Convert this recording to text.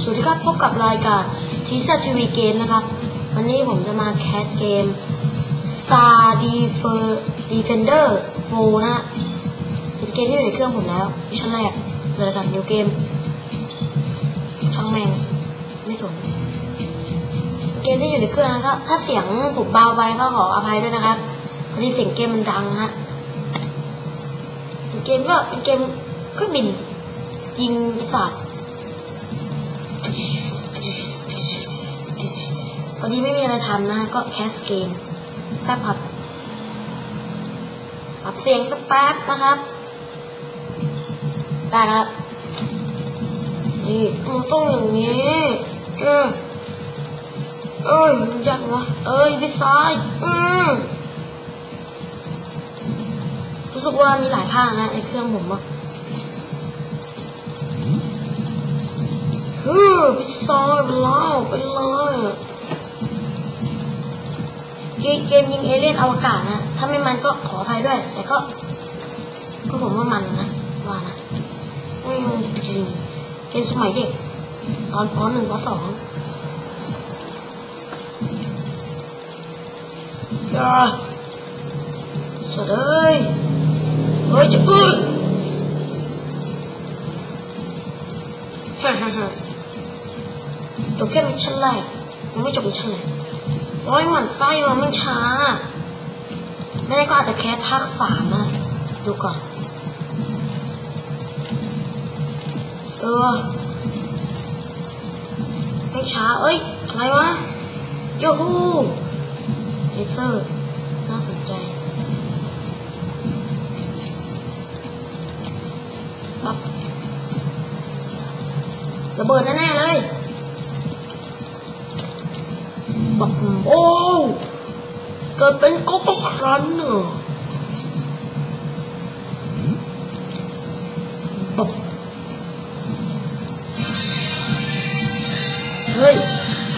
สวัสดีครับพบกับรายการทีเซอร์ทีวีเกมนะครับ วันนี้ผมจะมาแคสเกม Star Defender 4 นะเป็นเกมที่อยู่ในเครื่องผมแล้วชชั่นแรกเลยกันเดี๋ยวเกม ช่างแมงไม่สน เกมที่อยู่ในเครื่องนะครับ ถ้าเสียงผมเบาไปก็ขออภัยด้วยนะครับพอดีเสียงเกมมันดังฮะเกมก็เป็นเกมเครื่องบินยิงปีศา จพอดีไม่มีอะไรทำนะก็แคสเกมแป๊บครับปรับเสียงสักแป๊บนะครับ ได้แล้วครับนี่มันต้องอย่างนี้เออเอ้ยมันยากวะเอ้ยไปซ้ายอืมรู้สึกว่ามีหลายภาคนะในเครื่องผมอะ ฮึไปซอยไปแล้วไปเลยเกมเกมยิงเอเลี่ยนอวกาศนะ ถ้าไม่มันก็ขออภัยด้วย แต่ก็ ก็ผมว่ามันนะ ว่านะอืมจริงเกมสมัยเด็ก ตอนปหนึ่งปสองอย่าสุดเลยเฮ้ยจะอื้อฮ่าฮ่าฮ่า จบแค่มิชชั่นแรกยังไม่จบมิชชั่นไหนร้อยหมันไส้มาไม่ช้าไม่ก็อาจจะแค่ภาคสามนะดูก่อน เออ ไม่ช้า เอ้ย อะไรวะโยฮูเลเซอร์น่าสนใจปับระเบิดแน่ๆเลย บอกโอ้เกิดเป็นก็ก็ครั้นเนอะอเฮ้ย